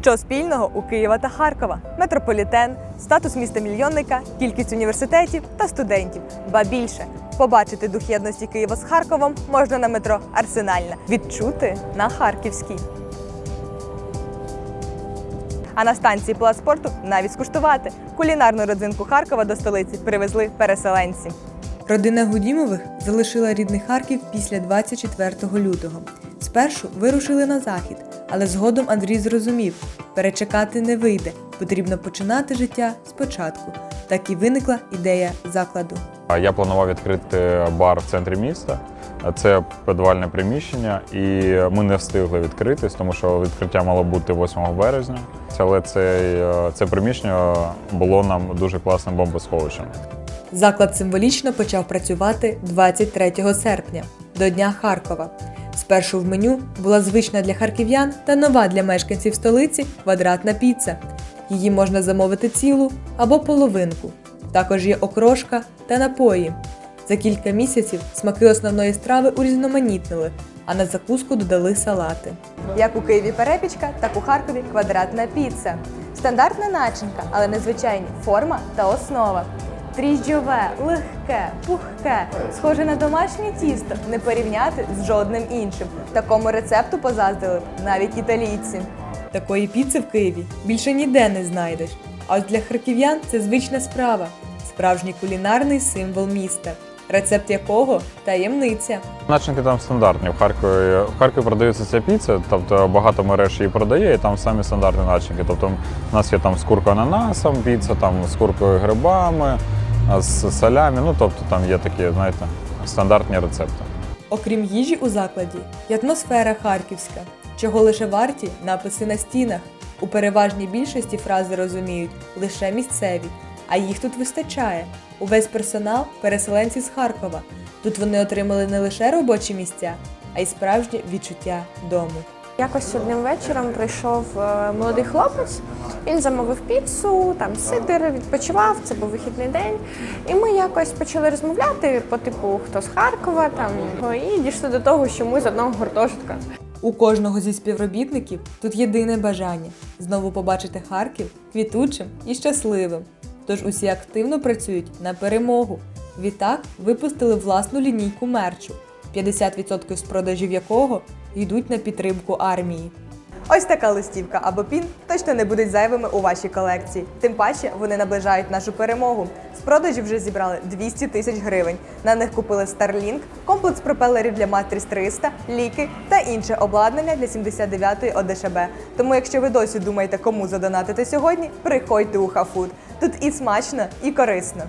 Що спільного у Києва та Харкова? Метрополітен, статус міста мільйонника, кількість університетів та студентів. Ба більше побачити дух єдності Києва з Харковом можна на метро Арсенальна, відчути на Харківській. А на станції плацпорту навіть скуштувати. Кулінарну родзинку Харкова до столиці привезли переселенці. Родина Гудімових залишила рідний Харків після 24 лютого. Спершу вирушили на захід, але згодом Андрій зрозумів, перечекати не вийде, потрібно починати життя спочатку. Так і виникла ідея закладу. Я планував відкрити бар в центрі міста. Це підвальне приміщення, і ми не встигли відкритись, тому що відкриття мало бути 8 березня. Але це, це приміщення було нам дуже класним бомбосховищем. Заклад символічно почав працювати 23 серпня, до Дня Харкова. Спершу в меню була звична для харків'ян та нова для мешканців столиці квадратна піца. Її можна замовити цілу або половинку. Також є окрошка та напої. За кілька місяців смаки основної страви урізноманітнили, а на закуску додали салати. Як у Києві перепічка, так у Харкові квадратна піца. Стандартна начинка, але незвичайні форма та основа. Дріжджове, легке, пухке, схоже на домашнє тісто, не порівняти з жодним іншим. Такому рецепту позаздили б навіть італійці. Такої піци в Києві більше ніде не знайдеш. А от для харків'ян це звична справа, справжній кулінарний символ міста, рецепт якого таємниця. Начинки там стандартні. В Харкові, в Харкові продається ця піца, тобто багато мереж її продає, і там самі стандартні начинки. Тобто у нас є там з куркою ананасом, піца, там з куркою грибами, з салями. Ну тобто там є такі, знаєте, стандартні рецепти. Окрім їжі у закладі, і атмосфера харківська, чого лише варті написи на стінах. У переважній більшості фрази розуміють лише місцеві, а їх тут вистачає. Увесь персонал переселенці з Харкова. Тут вони отримали не лише робочі місця, а й справжнє відчуття дому. Якось одним вечором прийшов е, молодий хлопець. Він замовив піцу, там сидир, відпочивав. Це був вихідний день. І ми якось почали розмовляти по типу хто з Харкова, там і дійшли до того, що ми з одного гуртожитка. У кожного зі співробітників тут єдине бажання знову побачити Харків квітучим і щасливим. Тож усі активно працюють на перемогу. Відтак випустили власну лінійку мерчу, 50% з продажів якого йдуть на підтримку армії. Ось така листівка або пін точно не будуть зайвими у вашій колекції. Тим паче вони наближають нашу перемогу. З продажів вже зібрали 200 тисяч гривень. На них купили Starlink, комплекс пропелерів для Матріс 300, ліки та інше обладнання для 79-ї ОДШБ. Тому, якщо ви досі думаєте, кому задонатити сьогодні, приходьте у Хафуд. Тут і смачно, і корисно.